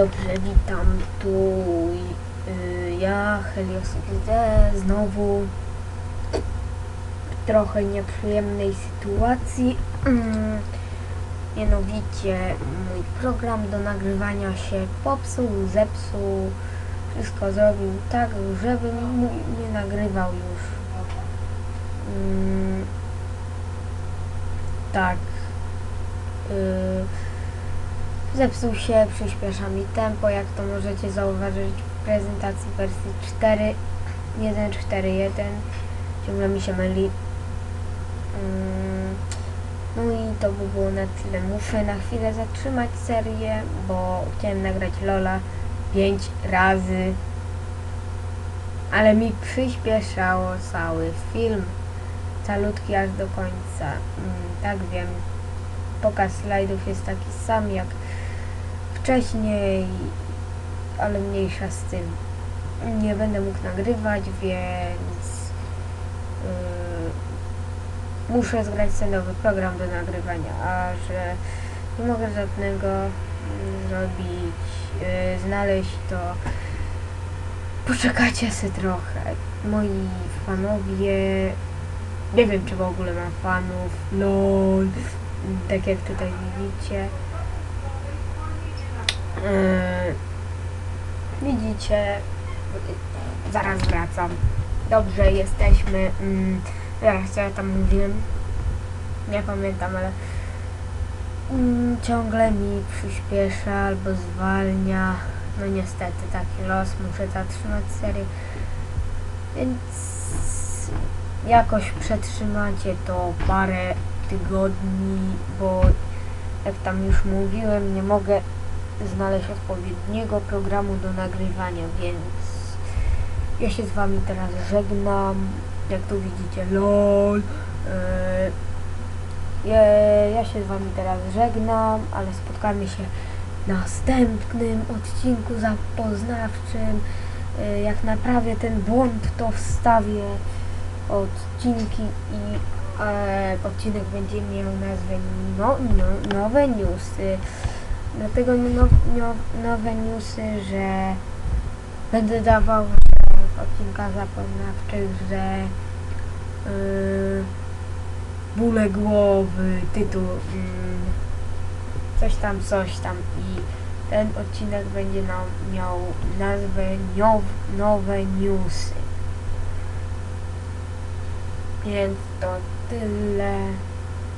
Dobrze, witam tu y, ja, Helios XD, znowu w trochę nieprzyjemnej sytuacji. Mm, Mianowicie mój program do nagrywania się popsuł, zepsuł, wszystko zrobił tak, żebym nie nagrywał już. Mm, tak. Y, Zepsuł się, przyspiesza mi tempo, jak to możecie zauważyć w prezentacji wersji 4, 1.4.1. Ciągle mi się myli. Mm, No i to by było na tyle. Muszę na chwilę zatrzymać serię, bo chciałem nagrać Lola 5 razy. Ale mi przyspieszało cały film. Calutki aż do końca. Mm, Tak wiem. Pokaz slajdów jest taki sam jak wcześniej, ale mniejsza z tym. Nie będę mógł nagrywać, więc yy, muszę zgrać sobie nowy program do nagrywania, a że nie mogę żadnego mm, zrobić, yy, znaleźć to poczekacie sobie trochę. Moi fanowie, nie wiem czy w ogóle mam fanów, lol, tak jak tutaj widzicie. Yy, widzicie, zaraz wracam. Dobrze, jesteśmy. Mm, zaraz co ja tam mówiłem. Nie pamiętam, ale mm, ciągle mi przyspiesza albo zwalnia. No niestety taki los, muszę zatrzymać serię. Więc jakoś przetrzymacie to parę tygodni, bo jak tam już mówiłem, nie mogę znaleźć odpowiedniego programu do nagrywania, więc ja się z wami teraz żegnam. Jak tu widzicie, lol. Yy, ja, ja się z wami teraz żegnam, ale spotkamy się w następnym odcinku zapoznawczym. Yy, jak naprawię ten błąd, to wstawię odcinki i e, odcinek będzie miał nazwę no, no, Nowe Newsy. Dlatego no, no, nowe newsy, że będę dawał w odcinkach zapoznawczych, że yy, bóle głowy, tytuł mm, coś tam, coś tam i ten odcinek będzie miał, miał nazwę niow, Nowe Newsy. Więc to tyle.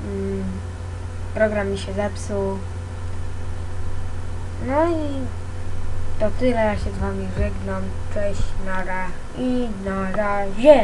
Mm, program mi się zepsuł. No i to tyle. Ja się z wami żegnam. Cześć, nara i na razie.